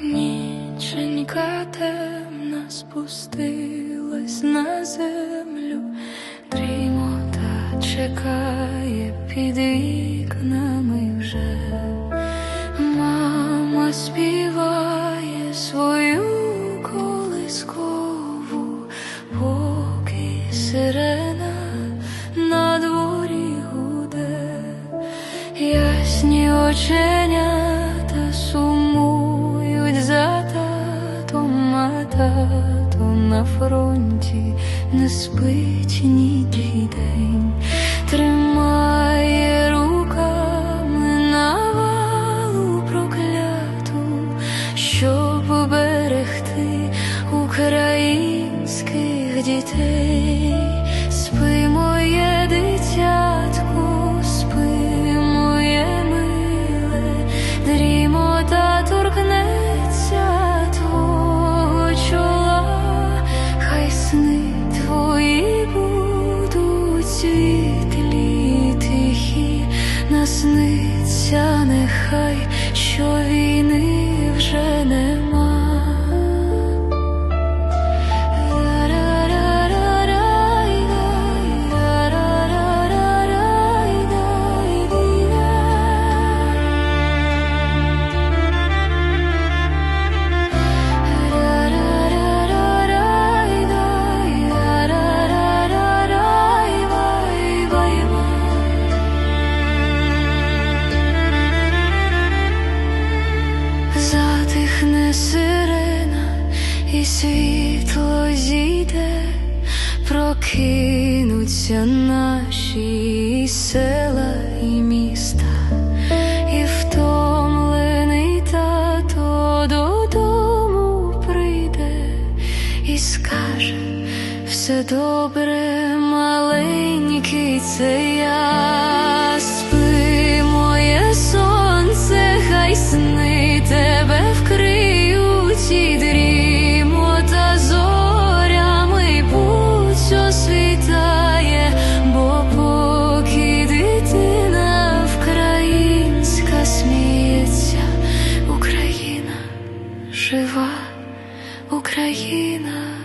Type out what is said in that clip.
Ніченька темна спустилась на землю, чекає під вікнами вже. Мама співає свою колискову, поки сирена на дворі гуде. Ясні оченята сумують за татом, а на фронті не спить ніч день, українських дітей. Спи, моє дитятко, спи, моє миле, дрімота торкнеться твого чола, хай сни твої будуть світлі, тихі, насниться нехай, що Сирена, і світло зійде, прокинуться наші села і міста, і втомлений тато додому прийде і скаже, все добре, маленький цей Україна.